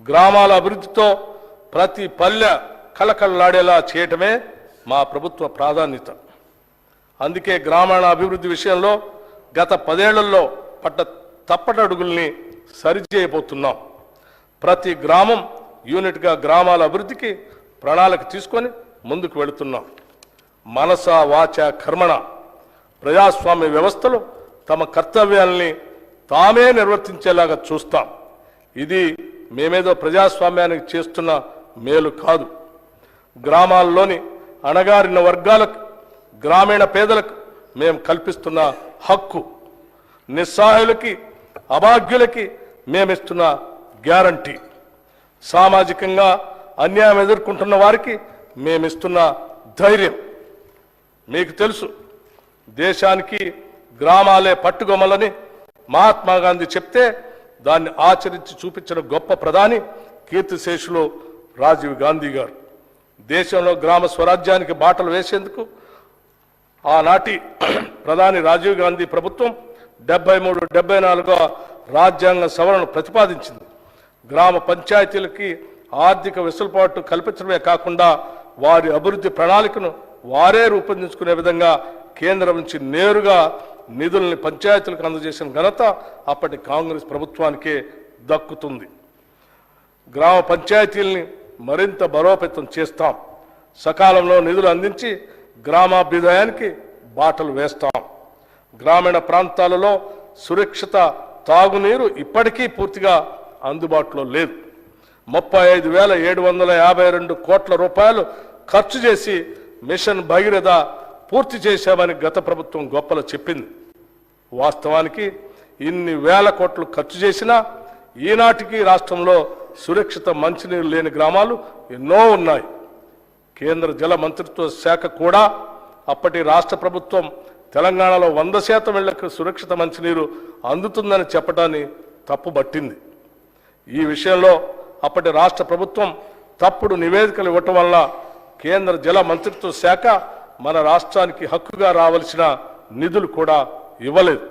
గ్రామాల అభివృద్ధితో ప్రతి పల్లె కలకల్లాడేలా చేయటమే మా ప్రభుత్వ ప్రాధాన్యత. అందుకే గ్రామీణ అభివృద్ధి విషయంలో గత పదేళ్ళలో పడ్డ తప్పటడుగుల్ని సరిచేయబోతున్నాం. ప్రతి గ్రామం యూనిట్గా గ్రామాల అభివృద్ధికి ప్రణాళిక తీసుకొని ముందుకు వెళుతున్నాం. మనస వాచ కర్మణ ప్రజాస్వామ్య వ్యవస్థలు తమ కర్తవ్యాల్ని తామే నిర్వర్తించేలాగా చూస్తాం. ఇది మేమేదో ప్రజాస్వామ్యానికి చేస్తున్న మేలు కాదు. గ్రామాల్లోని అణగారిన వర్గాలకు గ్రామీణ పేదలకు మేము కల్పిస్తున్న హక్కు నిస్సహాయులకి అభాగ్యులకి మేమిస్తున్న గ్యారంటీ. సామాజికంగా అన్యాయం ఎదుర్కొంటున్న వారికి మేమిస్తున్న ధైర్యం. మీకు తెలుసు దేశానికి గ్రామాలే పట్టుగొమ్మలని మహాత్మా గాంధీ చెప్తే దాన్ని ఆచరించి చూపించిన గొప్ప ప్రధాని కీర్తిశేషులు రాజీవ్ గాంధీ గారు. దేశంలో గ్రామ స్వరాజ్యానికి బాటలు వేసేందుకు ఆనాటి ప్రధాని రాజీవ్ గాంధీ ప్రభుత్వం డెబ్బై మూడు డెబ్బై నాలుగో రాజ్యాంగ సవరణ ప్రతిపాదించింది. గ్రామ పంచాయతీలకి ఆర్థిక వెసులుబాటు కల్పించడమే కాకుండా వారి అభివృద్ధి ప్రణాళికను వారే రూపొందించుకునే విధంగా కేంద్రం నుంచి నేరుగా నిధుల్ని పంచాయతీలకు అందజేసిన ఘనత అప్పటి కాంగ్రెస్ ప్రభుత్వానికే దక్కుతుంది. గ్రామ పంచాయతీల్ని మరింత బలోపేతం చేస్తాం. సకాలంలో నిధులు అందించి గ్రామాభ్యుదయానికి బాటలు వేస్తాం. గ్రామీణ ప్రాంతాలలో సురక్షిత తాగునీరు ఇప్పటికీ పూర్తిగా అందుబాటులో లేదు. ముప్పై ఐదు వేల ఏడు వందల యాభై రెండు కోట్ల రూపాయలు ఖర్చు చేసి మిషన్ భగీరథ పూర్తి చేశామని గత ప్రభుత్వం గొప్పలు చెప్పింది. వాస్తవానికి ఇన్ని వేల కోట్లు ఖర్చు చేసినా ఈనాటికి రాష్ట్రంలో సురక్షిత మంచినీరు లేని గ్రామాలు ఎన్నో ఉన్నాయి. కేంద్ర జల మంత్రిత్వ శాఖ కూడా అప్పటి రాష్ట్ర ప్రభుత్వం తెలంగాణలో వంద శాతం ఇళ్ళకు సురక్షిత మంచినీరు అందుతుందని చెప్పడాన్ని తప్పుబట్టింది. ఈ విషయంలో అప్పటి రాష్ట్ర ప్రభుత్వం తప్పుడు నివేదికలు ఇవ్వటం వల్ల కేంద్ర జల మంత్రిత్వ శాఖ మన రాష్ట్రానికి హక్కుగా రావలసిన నిధులు కూడా ఇవ్వలేదు.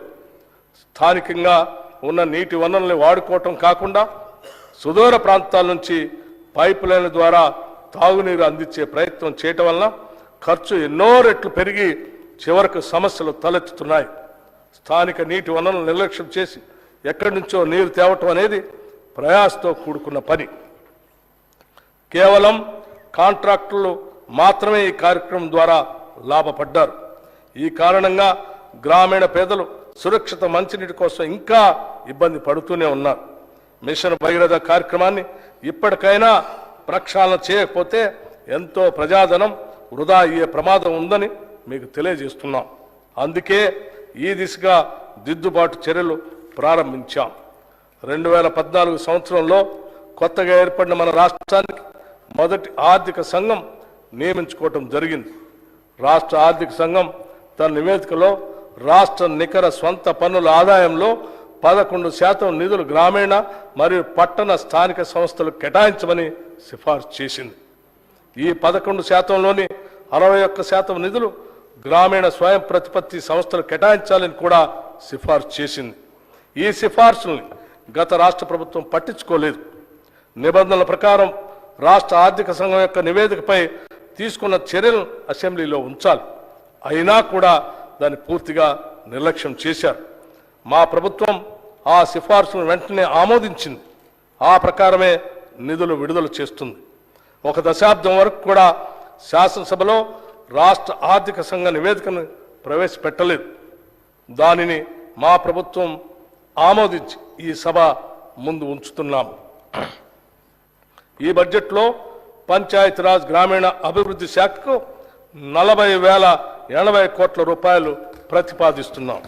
స్థానికంగా ఉన్న నీటి వనరుల్ని వాడుకోవటం కాకుండా సుదూర ప్రాంతాల నుంచి పైప్ లైన్ల ద్వారా తాగునీరు అందించే ప్రయత్నం చేయటం వలన ఖర్చు ఎన్నో రెట్లు పెరిగి చివరకు సమస్యలు తలెత్తుతున్నాయి. స్థానిక నీటి వనరులను నిర్లక్ష్యం చేసి ఎక్కడి నుంచో నీరు తేవటం అనేది ప్రయాసతో కూడుకున్న పని. కేవలం కాంట్రాక్టులు మాత్రమే ఈ కార్యక్రమం ద్వారా లాభపడ్డారు. ఈ కారణంగా గ్రామీణ పేదలు సురక్షిత మంచినీటి కోసం ఇంకా ఇబ్బంది పడుతూనే ఉన్నారు. మిషన్ భగీరథ కార్యక్రమాన్ని ఇప్పటికైనా ప్రక్షాళన చేయకపోతే ఎంతో ప్రజాధనం వృధా అయ్యే ప్రమాదం ఉందని మీకు తెలియజేస్తున్నాం. అందుకే ఈ దిశగా దిద్దుబాటు చర్యలు ప్రారంభించాం. రెండు వేల పద్నాలుగు సంవత్సరంలో కొత్తగా ఏర్పడిన మన రాష్ట్రానికి మొదటి ఆర్థిక సంఘం నియమించుకోవటం జరిగింది. రాష్ట్ర ఆర్థిక సంఘం తన నివేదికలో రాష్ట్ర నికర స్వంత పన్నుల ఆదాయంలో పదకొండు శాతం నిధులు గ్రామీణ మరియు పట్టణ స్థానిక సంస్థలు కేటాయించమని సిఫార్సు చేసింది. ఈ పదకొండు శాతంలోని అరవై ఒక్క శాతం నిధులు గ్రామీణ స్వయం ప్రతిపత్తి సంస్థలు కేటాయించాలని కూడా సిఫార్సు చేసింది. ఈ సిఫార్సుల్ని గత రాష్ట్ర ప్రభుత్వం పట్టించుకోలేదు. నిబంధనల ప్రకారం రాష్ట్ర ఆర్థిక సంఘం యొక్క నివేదికపై తీసుకున్న చర్యలను అసెంబ్లీలో ఉంచాలి. అయినా కూడా దాన్ని పూర్తిగా నిర్లక్ష్యం చేశారు. మా ప్రభుత్వం ఆ సిఫార్సును వెంటనే ఆమోదించింది. ఆ ప్రకారమే నిధులు విడుదల చేస్తుంది. ఒక దశాబ్దం వరకు కూడా శాసనసభలో రాష్ట్ర ఆర్థిక సంఘ నివేదికను ప్రవేశపెట్టలేదు. దానిని మా ప్రభుత్వం ఆమోదించి ఈ సభ ముందు ఉంచుతున్నాము. ఈ బడ్జెట్లో పంచాయతీరాజ్ గ్రామీణ అభివృద్ధి శాఖకు నలభై వేల ఎనభై కోట్ల రూపాయలు ప్రతిపాదిస్తున్నాం.